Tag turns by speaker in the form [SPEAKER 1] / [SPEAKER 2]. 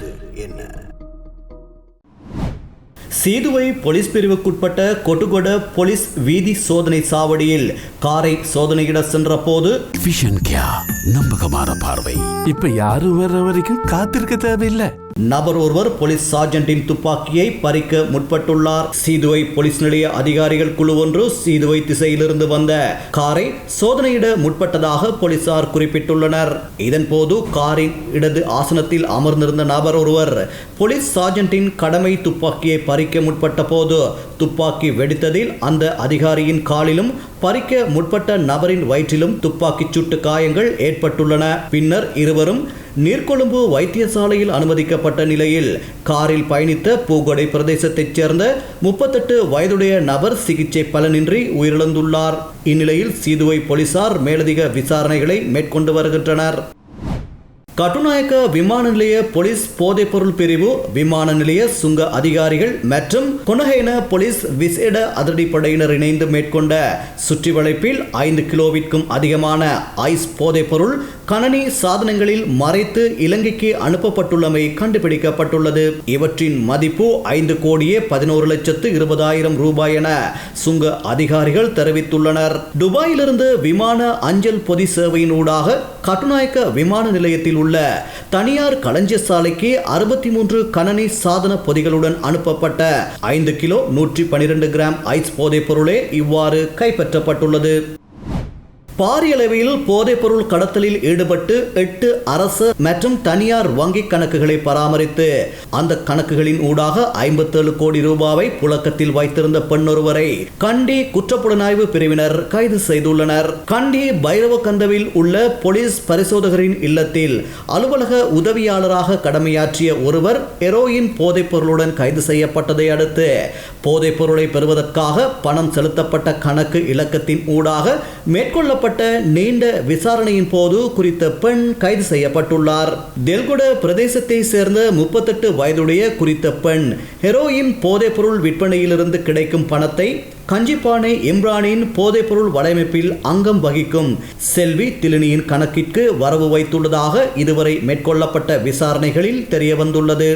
[SPEAKER 1] நடந்தது என்ன? சீதுவை போலீஸ் பிரிவுக்குட்பட்ட கொட்டுகொட போலீஸ் வீதி சோதனை சாவடியில் காரை சோதனையிட சென்ற போது
[SPEAKER 2] நம்பகமான பார்வை.
[SPEAKER 3] இப்ப யாரும் வர்ற வரைக்கும் காத்திருக்க தேவையில்லை.
[SPEAKER 1] நபர் ஒருவர் போலீஸ் சார்ஜென்டின் துப்பாக்கியை பறிக்க முற்பட்டுள்ளார். சீதுவை போலீஸ் நிலைய அதிகாரிகள் குழு ஒன்று சீதுவை திசையிலிருந்து வந்த காரை சோதனையிட முற்பட்டதாக போலீசார் குறிப்பிட்டுள்ளனர். இதன்போது காரின் இடது ஆசனத்தில் அமர்ந்திருந்த நபர் ஒருவர் போலீஸ் சார்ஜென்டின் கடமை துப்பாக்கியை பறிக்க முற்பட்ட போது துப்பாக்கி வெடித்ததில் அந்த அதிகாரியின் காலிலும் பறிக்க முற்பட்ட நபரின் வயிற்றிலும் துப்பாக்கிச் சூட்டு காயங்கள் ஏற்பட்டுள்ளன. பின்னர் இருவரும் நீர்கொழும்பு வைத்தியசாலையில் அனுமதிக்கப்பட்ட நிலையில் காரில் பயணித்த பூகொடை பிரதேசத்தைச் சேர்ந்த முப்பத்தெட்டு வயதுடைய நபர் சிகிச்சை பலனின்றி உயிரிழந்துள்ளார். இந்நிலையில் சீதுவை போலீசார் மேலதிக விசாரணைகளை மேற்கொண்டு வருகின்றனர். கட்டுநாயக்க விமான நிலைய போலீஸ் போதைப்பொருள் பிரிவு விமான நிலைய சுங்க அதிகாரிகள் மற்றும் கொனஹேன போலீஸ் விசேட அதிரடிப்படையினர் இணைந்து மேற்கொண்ட சுற்றி வளைப்பில் ஐந்து கிலோவிற்கும் அதிகமான ஐஸ் போதைப்பொருள் கணனி சாதனங்களில் மறைத்து இலங்கைக்கு அனுப்பப்பட்டுள்ளமை கண்டுபிடிக்கப்பட்டுள்ளது. இவற்றின் மதிப்பு ஐந்து கோடியே பதினோரு லட்சத்து இருபதாயிரம் ரூபாய் என சுங்க அதிகாரிகள் தெரிவித்துள்ளனர். துபாயிலிருந்து விமான அஞ்சல் பொதி சேவையினூடாக கட்டுநாயக்க விமான நிலையத்தில் உள்ள தனியார் களஞ்சிய சாலைக்கு அறுபத்தி மூன்று கணனி சாதன பொதிகளுடன் அனுப்பப்பட்ட ஐந்து கிலோ நூற்றி பனிரெண்டு கிராம் ஐஸ் போதைப் பொருளே இவ்வாறு கைப்பற்றப்பட்டுள்ளது. பாரியளவில் போதைப்பொருள் கடத்தலில் ஈடுபட்டு எட்டு அரசு மற்றும் தனியார் வங்கிக் கணக்குகளை பராமரித்து அந்த கணக்குகளின் ஊடாக ஐம்பத்தேழு கோடி ரூபாவை புழக்கத்தில் வைத்திருந்த பெண்ணொருவரை கண்டி குற்றப்புலனாய்வு பிரிவினர் கைது செய்துள்ளனர். கண்டி பைரவகந்தவில் உள்ள போலீஸ் பரிசோதகரின் இல்லத்தில் அலுவலக உதவியாளராக கடமையாற்றிய ஒருவர் ஹெரோயின் போதைப் பொருளுடன் கைது செய்யப்பட்டதை அடுத்து போதைப் பொருளை பெறுவதற்காக பணம் செலுத்தப்பட்ட கணக்கு இலக்கத்தின் ஊடாக மேற்கொள்ளப்பட்ட நடத்தப்பட்ட நீண்ட விசாரணையின் போது குறித்த பெண் கைது செய்யப்பட்டுள்ளார். தெல்குட பிரதேசத்தை சேர்ந்த முப்பத்தெட்டு வயதுடைய குறித்த பெண் ஹெரோயின் போதைப்பொருள் விற்பனையிலிருந்து கிடைக்கும் பணத்தை கஞ்சிப்பானை இம்ரானின் போதைப்பொருள் வலையமைப்பில் அங்கம் வகிக்கும் செல்வி திலினியின் கணக்கிற்கு வரவு வைத்துள்ளதாக இதுவரை மேற்கொள்ளப்பட்ட விசாரணைகளில் தெரியவந்துள்ளது.